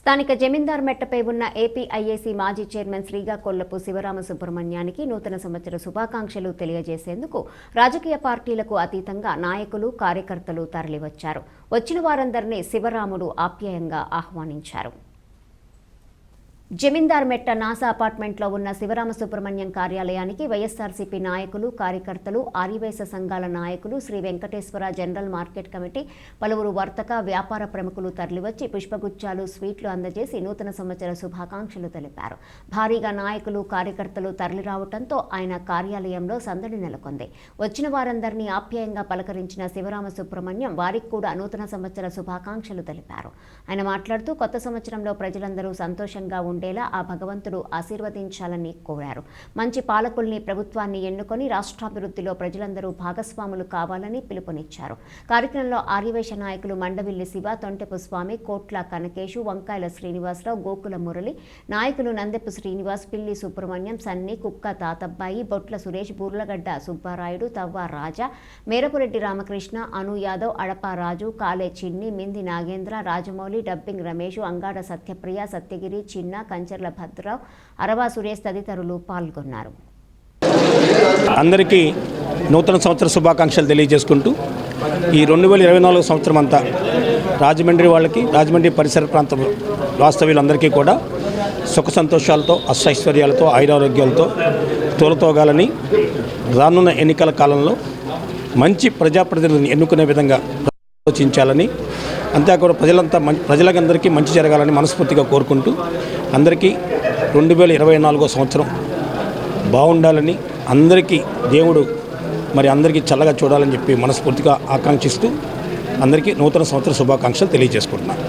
స్థానిక జమీందార్ మెట్టపై ఉన్న ఏపీఐఏసీ మాజీ చైర్మన్ శ్రీగాకొల్లపు శివరామ సుబ్రహ్మణ్యానికి నూతన సంవత్సర శుభాకాంక్షలు తెలియజేసేందుకు రాజకీయ పార్టీలకు అతీతంగా నాయకులు కార్యకర్తలు తరలివచ్చారు. వచ్చిన వారందరినీ శివరాముడు ఆప్యాయంగా ఆహ్వానించారు. జమీందార్ మెట్ట నాసా అపార్ట్మెంట్లో ఉన్న శివరామ సుబ్రహ్మణ్యం కార్యాలయానికి వైఎస్ఆర్సీపీ నాయకులు కార్యకర్తలు ఆర్యవైశ్య సంఘాల నాయకులు Shri Venkateswara general market committee పలువురు వర్తక వ్యాపార ప్రముఖులు తరలివచ్చి పుష్పగుచ్చాలు స్వీట్లు అందజేసి నూతన సంవత్సర శుభాకాంక్షలు తెలిపారు. భారీగా నాయకులు కార్యకర్తలు తరలిరావడంతో ఆయన కార్యాలయంలో సందడి నెలకొంది. వచ్చిన వారందరినీ ఆప్యాయంగా పలకరించిన శివరామ సుబ్రహ్మణ్యం వారికి కూడా నూతన సంవత్సర శుభాకాంక్షలు తెలిపారు. ఆయన మాట్లాడుతూ కొత్త సంవత్సరంలో ప్రజలందరూ సంతోషంగా ఉండేలా ఆ భగవంతుడు ఆశీర్వదించాలని కోరారు. మంచి పాలకుల్ని ప్రభుత్వాన్ని ఎన్నుకొని రాష్ట్రాభివృద్ధిలో ప్రజలందరూ భాగస్వాములు కావాలని పిలుపునిచ్చారు. కార్యక్రమంలో ఆర్యవేశ నాయకులు మండవిల్లి శివ తొంటెపు స్వామి కోట్ల కనకేశు వంకాయల శ్రీనివాసరావు గోకుల మురళి నాయకులు నందెపు శ్రీనివాస్ పిల్లి సుబ్రహ్మణ్యం సన్ని కుక్క తాతబ్బాయి బొట్ల సురేష్ బూర్లగడ్డ సుబ్బారాయుడు తవ్వ రాజా మేరపురెడ్డి రామకృష్ణ అను యాదవ్ అడప రాజు కాలే చిన్ని మింది నాగేంద్ర రాజమౌళి డబ్బింగ్ రమేష్ అంగాడ సత్యప్రియ సత్యగిరి చిన్న కంచర్ల భద్రరావు అరవా సురేష్ తదితరులు పాల్గొన్నారు. అందరికీ నూతన సంవత్సర శుభాకాంక్షలు తెలియజేసుకుంటూ ఈ రెండు వేల ఇరవై నాలుగు సంవత్సరం అంతా రాజమండ్రి వాళ్ళకి రాజమండ్రి పరిసర ప్రాంత వాస్తవ్యులందరికీ కూడా సుఖ సంతోషాలతో అష్టైశ్వర్యాలతో ఆయురారోగ్యాలతో తోలతోగాలని రానున్న ఎన్నికల కాలంలో మంచి ప్రజాప్రతినిధిని ఎన్నుకునే విధంగా ఆలోచించాలని అంతేకాకుండా ప్రజలంతా మంచి ప్రజలందరికీ మంచి జరగాలని మనస్ఫూర్తిగా కోరుకుంటూ అందరికీ రెండు వేల ఇరవై నాలుగో సంవత్సరం బాగుండాలని అందరికీ దేవుడు మరి అందరికీ చల్లగా చూడాలని చెప్పి మనస్ఫూర్తిగా ఆకాంక్షిస్తూ అందరికీ నూతన సంవత్సర శుభాకాంక్షలు తెలియజేసుకుంటున్నాను.